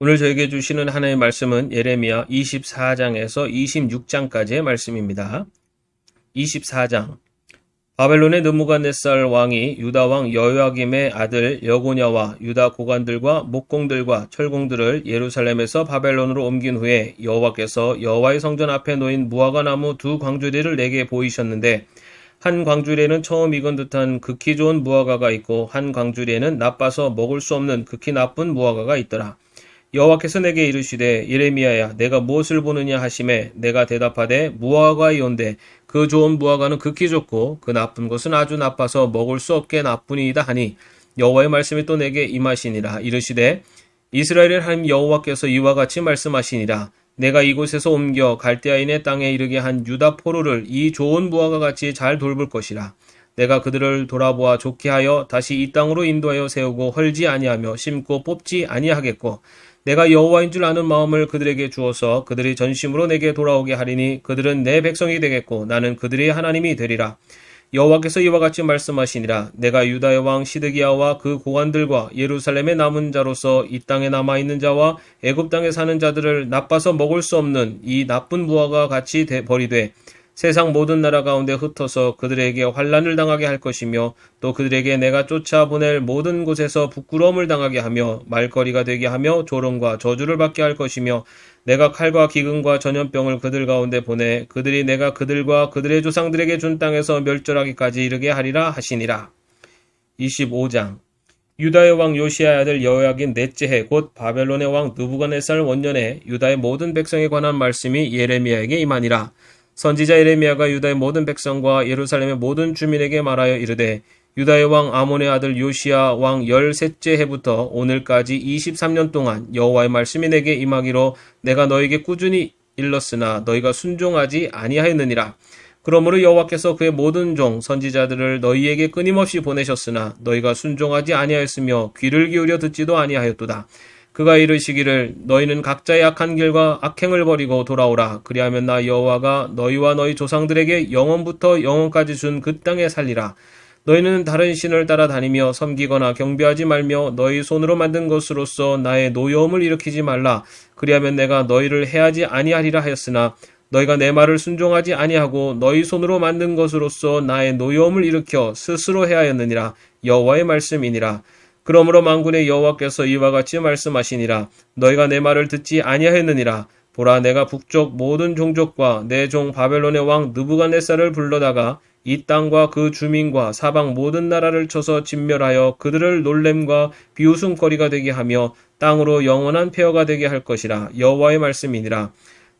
오늘 저에게 주시는 하나의 말씀은 예레미야 24장에서 26장까지의 말씀입니다. 24장 바벨론의 느무갓네살 왕이 유다 왕 여호야김의 아들 여고냐와 유다 고관들과 목공들과 철공들을 예루살렘에서 바벨론으로 옮긴 후에 여호와께서 여호와의 성전 앞에 놓인 무화과 나무 두 광주리를 내게 보이셨는데 한 광주리에는 처음 익은 듯한 극히 좋은 무화과가 있고 한 광주리에는 나빠서 먹을 수 없는 극히 나쁜 무화과가 있더라. 여호와께서 내게 이르시되 예레미야야 내가 무엇을 보느냐 하심에 내가 대답하되 무화과이온데 그 좋은 무화과는 극히 좋고 그 나쁜 것은 아주 나빠서 먹을 수 없게 나쁘니이다 하니 여호와의 말씀이 또 내게 임하시니라. 이르시되 이스라엘의 하나님 여호와께서 이와 같이 말씀하시니라. 내가 이곳에서 옮겨 갈대아인의 땅에 이르게 한 유다 포로를 이 좋은 무화과 같이 잘 돌볼 것이라. 내가 그들을 돌아보아 좋게 하여 다시 이 땅으로 인도하여 세우고 헐지 아니하며 심고 뽑지 아니하겠고 내가 여호와인 줄 아는 마음을 그들에게 주어서 그들이 전심으로 내게 돌아오게 하리니 그들은 내 백성이 되겠고 나는 그들의 하나님이 되리라. 여호와께서 이와 같이 말씀하시니라 내가 유다의 왕 시드기야와 그 고관들과 예루살렘의 남은 자로서 이 땅에 남아 있는 자와 애굽 땅에 사는 자들을 나빠서 먹을 수 없는 이 나쁜 무화과 같이 버리되 세상 모든 나라 가운데 흩어서 그들에게 환란을 당하게 할 것이며 또 그들에게 내가 쫓아보낼 모든 곳에서 부끄러움을 당하게 하며 말거리가 되게 하며 조롱과 저주를 받게 할 것이며 내가 칼과 기근과 전염병을 그들 가운데 보내 그들이 내가 그들과 그들의 조상들에게 준 땅에서 멸절하기까지 이르게 하리라 하시니라. 25장 유다의 왕 요시아의 아들 여호야긴 넷째 해 곧 바벨론의 왕 느부갓네살 원년에 유다의 모든 백성에 관한 말씀이 예레미야에게 임하니라. 선지자 예레미야가 유다의 모든 백성과 예루살렘의 모든 주민에게 말하여 이르되 유다의 왕 아몬의 아들 요시아 왕 열셋째 해부터 오늘까지 23년 동안 여호와의 말씀이 내게 임하기로 내가 너에게 꾸준히 일렀으나 너희가 순종하지 아니하였느니라. 그러므로 여호와께서 그의 모든 종 선지자들을 너희에게 끊임없이 보내셨으나 너희가 순종하지 아니하였으며 귀를 기울여 듣지도 아니하였도다. 그가 이르시기를 너희는 각자의 악한 길과 악행을 버리고 돌아오라. 그리하면 나 여호와가 너희와 너희 조상들에게 영원부터 영원까지 준 그 땅에 살리라. 너희는 다른 신을 따라다니며 섬기거나 경배하지 말며 너희 손으로 만든 것으로서 나의 노여움을 일으키지 말라. 그리하면 내가 너희를 해하지 아니하리라 하였으나 너희가 내 말을 순종하지 아니하고 너희 손으로 만든 것으로서 나의 노여움을 일으켜 스스로 해하였느니라. 여호와의 말씀이니라 그러므로 만군의 여호와께서 이와 같이 말씀하시니라. 너희가 내 말을 듣지 아니하였느니라. 보라 내가 북쪽 모든 종족과 내 종 바벨론의 왕 느부갓네살을 불러다가 이 땅과 그 주민과 사방 모든 나라를 쳐서 진멸하여 그들을 놀램과 비웃음거리가 되게 하며 땅으로 영원한 폐허가 되게 할 것이라. 여호와의 말씀이니라.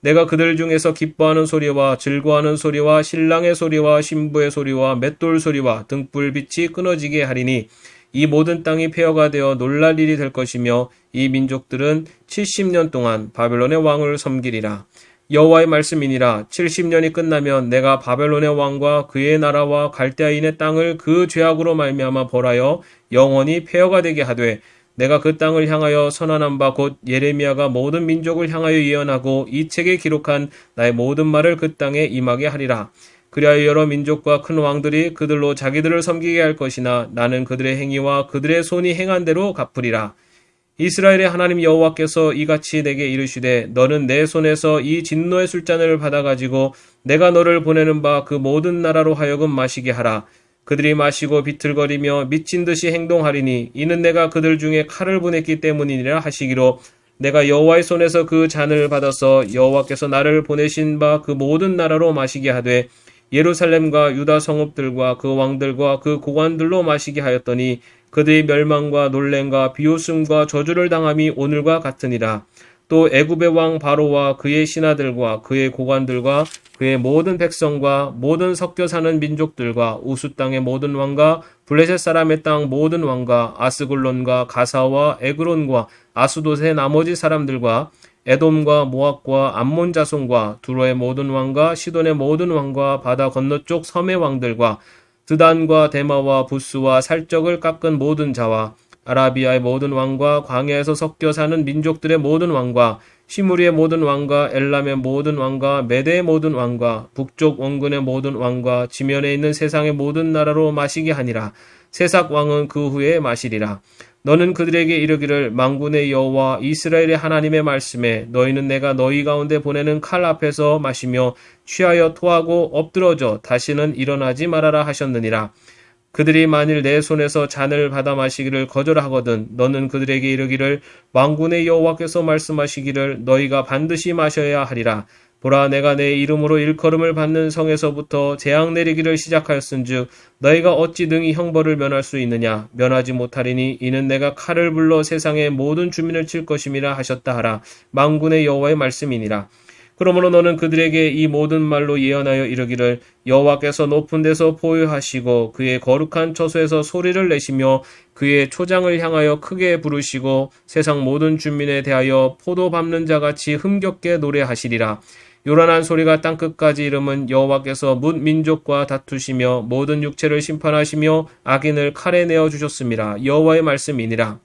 내가 그들 중에서 기뻐하는 소리와 즐거워하는 소리와 신랑의 소리와 신부의 소리와 맷돌 소리와 등불빛이 끊어지게 하리니 이 모든 땅이 폐허가 되어 놀랄 일이 될 것이며 이 민족들은 70년 동안 바벨론의 왕을 섬기리라. 여호와의 말씀이니라 70년이 끝나면 내가 바벨론의 왕과 그의 나라와 갈대아인의 땅을 그 죄악으로 말미암아 벌하여 영원히 폐허가 되게 하되 내가 그 땅을 향하여 선언한 바 곧 예레미야가 모든 민족을 향하여 예언하고 이 책에 기록한 나의 모든 말을 그 땅에 임하게 하리라. 그리하여 여러 민족과 큰 왕들이 그들로 자기들을 섬기게 할 것이나 나는 그들의 행위와 그들의 손이 행한 대로 갚으리라. 이스라엘의 하나님 여호와께서 이같이 내게 이르시되 너는 내 손에서 이 진노의 술잔을 받아 가지고 내가 너를 보내는 바 그 모든 나라로 하여금 마시게 하라. 그들이 마시고 비틀거리며 미친 듯이 행동하리니 이는 내가 그들 중에 칼을 보냈기 때문이니라 하시기로 내가 여호와의 손에서 그 잔을 받아서 여호와께서 나를 보내신 바 그 모든 나라로 마시게 하되 예루살렘과 유다 성읍들과 그 왕들과 그 고관들로 마시게 하였더니 그들의 멸망과 놀램과 비웃음과 저주를 당함이 오늘과 같으니라. 또 애굽의 왕 바로와 그의 신하들과 그의 고관들과 그의 모든 백성과 모든 섞여 사는 민족들과 우수 땅의 모든 왕과 블레셋 사람의 땅 모든 왕과 아스글론과 가사와 에그론과 아수도의 나머지 사람들과 에돔과 모압과 암몬 자손과 두로의 모든 왕과 시돈의 모든 왕과 바다 건너쪽 섬의 왕들과 드단과 데마와 부스와 살적을 깎은 모든 자와 아라비아의 모든 왕과 광야에서 섞여 사는 민족들의 모든 왕과 시무리의 모든 왕과 엘람의 모든 왕과 메대의 모든 왕과 북쪽 원근의 모든 왕과 지면에 있는 세상의 모든 나라로 마시게 하니라. 세삭 왕은 그 후에 마시리라 너는 그들에게 이르기를 망군의 여호와 이스라엘의 하나님의 말씀에 너희는 내가 너희 가운데 보내는 칼 앞에서 마시며 취하여 토하고 엎드러져 다시는 일어나지 말아라 하셨느니라. 그들이 만일 내 손에서 잔을 받아 마시기를 거절하거든 너는 그들에게 이르기를 왕군의 여호와께서 말씀하시기를 너희가 반드시 마셔야 하리라. 보라 내가 내 이름으로 일컬음을 받는 성에서부터 재앙 내리기를 시작하였은즉 너희가 어찌 능히 형벌을 면할 수 있느냐? 면하지 못하리니 이는 내가 칼을 불러 세상의 모든 주민을 칠 것임이라 하셨다 하라. 망군의 여호와의 말씀이니라. 그러므로 너는 그들에게 이 모든 말로 예언하여 이르기를 여호와께서 높은 데서 보유하시고 그의 거룩한 처소에서 소리를 내시며 그의 초장을 향하여 크게 부르시고 세상 모든 주민에 대하여 포도 밟는 자같이 흥겹게 노래하시리라 요란한 소리가 땅 끝까지 이름은 여호와께서 문 민족과 다투시며 모든 육체를 심판하시며 악인을 칼에 내어 주셨습니다. 여호와의 말씀이니라.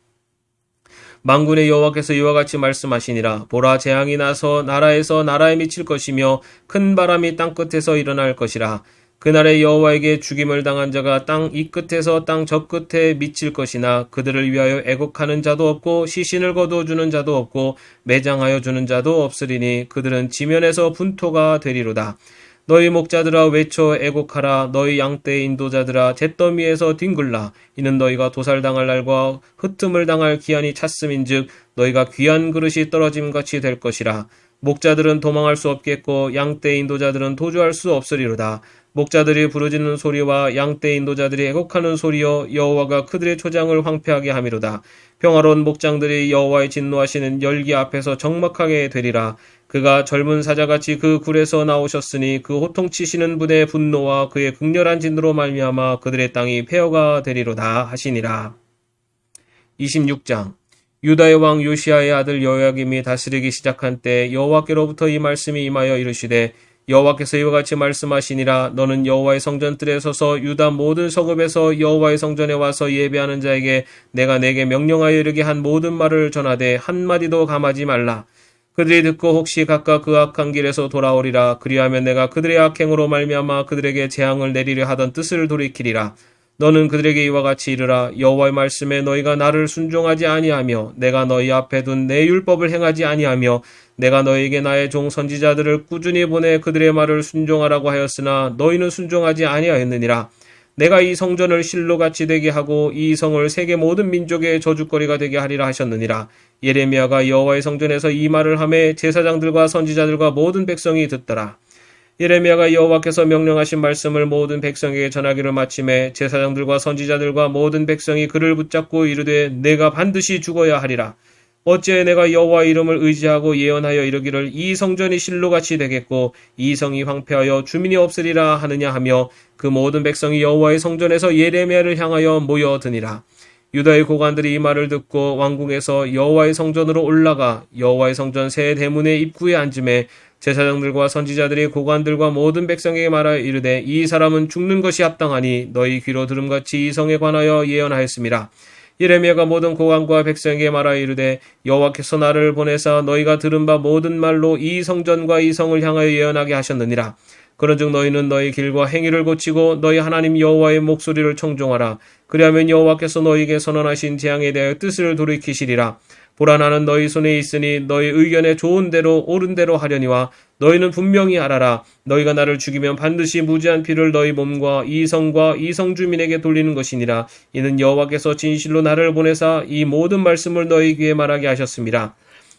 망군의 여호와께서 이와 같이 말씀하시니라 보라 재앙이 나서 나라에서 나라에 미칠 것이며 큰 바람이 땅 끝에서 일어날 것이라 그날에 여호와에게 죽임을 당한 자가 땅 이 끝에서 땅 저 끝에 미칠 것이나 그들을 위하여 애곡하는 자도 없고 시신을 거두어 주는 자도 없고 매장하여 주는 자도 없으리니 그들은 지면에서 분토가 되리로다. 너희 목자들아 외쳐 애곡하라. 너희 양떼 인도자들아 잿더미에서 뒹굴라. 이는 너희가 도살당할 날과 흩음을 당할 기한이 찼음인즉 너희가 귀한 그릇이 떨어짐같이 될 것이라 목자들은 도망할 수 없겠고 양떼 인도자들은 도주할 수 없으리로다. 목자들이 부르짖는 소리와 양떼 인도자들이 애곡하는 소리여 여호와가 그들의 초장을 황폐하게 함이로다. 평화로운 목장들이 여호와의 진노하시는 열기 앞에서 적막하게 되리라. 그가 젊은 사자같이 그 굴에서 나오셨으니 그 호통치시는 분의 분노와 그의 극렬한 진노로 말미암아 그들의 땅이 폐허가 되리로다 하시니라. 26장 유다의 왕 요시아의 아들 여호야김이 다스리기 시작한 때 여호와께로부터 이 말씀이 임하여 이르시되 여호와께서 이와 같이 말씀하시니라. 너는 여호와의 성전뜰에 서서 유다 모든 성읍에서 여호와의 성전에 와서 예배하는 자에게 내가 내게 명령하여 이르게 한 모든 말을 전하되 한 마디도 감하지 말라. 그들이 듣고 혹시 각각 그 악한 길에서 돌아오리라. 그리하면 내가 그들의 악행으로 말미암아 그들에게 재앙을 내리려 하던 뜻을 돌이키리라 너는 그들에게 이와 같이 이르라 여호와의 말씀에 너희가 나를 순종하지 아니하며 내가 너희 앞에 둔 내 율법을 행하지 아니하며 내가 너희에게 나의 종 선지자들을 꾸준히 보내 그들의 말을 순종하라고 하였으나 너희는 순종하지 아니하였느니라 내가 이 성전을 실로 같이 되게 하고 이 성을 세계 모든 민족의 저주거리가 되게 하리라 하셨느니라. 예레미야가 여호와의 성전에서 이 말을 하매 제사장들과 선지자들과 모든 백성이 듣더라. 예레미야가 여호와께서 명령하신 말씀을 모든 백성에게 전하기를 마침에 제사장들과 선지자들과 모든 백성이 그를 붙잡고 이르되 내가 반드시 죽어야 하리라. 어찌 내가 여호와 이름을 의지하고 예언하여 이르기를 이 성전이 실로같이 되겠고 이 성이 황폐하여 주민이 없으리라 하느냐 하며 그 모든 백성이 여호와의 성전에서 예레미야를 향하여 모여드니라. 유다의 고관들이 이 말을 듣고 왕궁에서 여호와의 성전으로 올라가 여호와의 성전 새 대문의 입구에 앉음에 제사장들과 선지자들이 고관들과 모든 백성에게 말하여 이르되 이 사람은 죽는 것이 합당하니 너희 귀로 들음같이 이 성에 관하여 예언하였습니다. 예레미야가 모든 고관과 백성에게 말하여 이르되 여호와께서 나를 보내사 너희가 들은 바 모든 말로 이 성전과 이 성을 향하여 예언하게 하셨느니라. 그런즉 너희는 너희 길과 행위를 고치고 너희 하나님 여호와의 목소리를 청종하라. 그리하면 여호와께서 너희에게 선언하신 재앙에 대하여 뜻을 돌이키시리라. 보라 나는 너희 손에 있으니 너희 의견에 좋은 대로 옳은 대로 하려니와 너희는 분명히 알아라. 너희가 나를 죽이면 반드시 무지한 피를 너희 몸과 이 성과 이 성 주민에게 돌리는 것이니라. 이는 여호와께서 진실로 나를 보내사 이 모든 말씀을 너희 귀에 말하게 하셨습니다.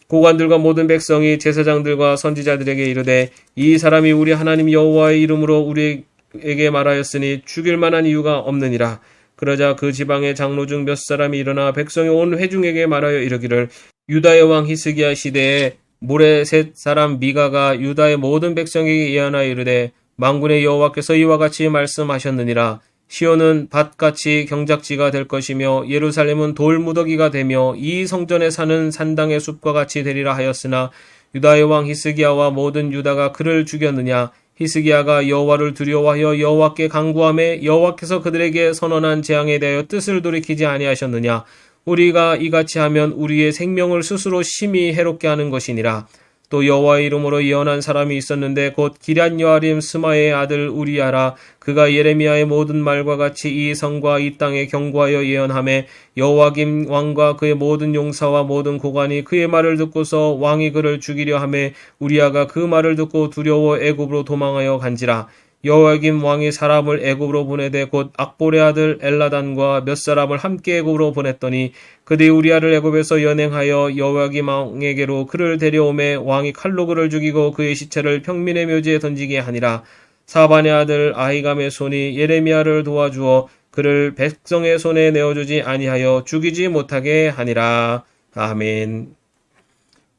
고관들과 모든 백성이 제사장들과 선지자들에게 이르되 이 사람이 우리 하나님 여호와의 이름으로 우리에게 말하였으니 죽일 만한 이유가 없느니라 그러자 그 지방의 장로 중 몇 사람이 일어나 백성의 온 회중에게 말하여 이르기를 유다의 왕 히스기야 시대에 모레 셋 사람 미가가 유다의 모든 백성에게 예언하여 이르되 망군의 여호와께서 이와 같이 말씀하셨느니라. 시온은 밭같이 경작지가 될 것이며 예루살렘은 돌무더기가 되며 이 성전에 사는 산당의 숲과 같이 되리라 하였으나 유다의 왕 히스기야와 모든 유다가 그를 죽였느냐 히스기야가 여호와를 두려워하여 여호와께 강구함에 여호와께서 그들에게 선언한 재앙에 대하여 뜻을 돌이키지 아니하셨느냐? 우리가 이같이 하면 우리의 생명을 스스로 심히 해롭게 하는 것이니라 또 여호와의 이름으로 예언한 사람이 있었는데 곧 기럇 여아림 스마의 아들 우리야라 그가 예레미야의 모든 말과 같이 이 성과 이 땅에 경고하여 예언함에 여호와김 왕과 그의 모든 용사와 모든 고관이 그의 말을 듣고서 왕이 그를 죽이려 함에 우리야가 그 말을 듣고 두려워 애굽으로 도망하여 간지라 여호와김 왕이 사람을 애굽으로 보내되 곧 악볼의 아들 엘라단과 몇 사람을 함께 애굽으로 보냈더니 그들이 우리아를 애굽에서 연행하여 여호와김 왕에게로 그를 데려오매 왕이 칼로 그를 죽이고 그의 시체를 평민의 묘지에 던지게 하니라. 사반의 아들 아히감의 손이 예레미야를 도와주어 그를 백성의 손에 내어주지 아니하여 죽이지 못하게 하니라. 아멘.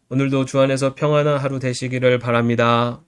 오늘도 주 안에서 평안한 하루 되시기를 바랍니다.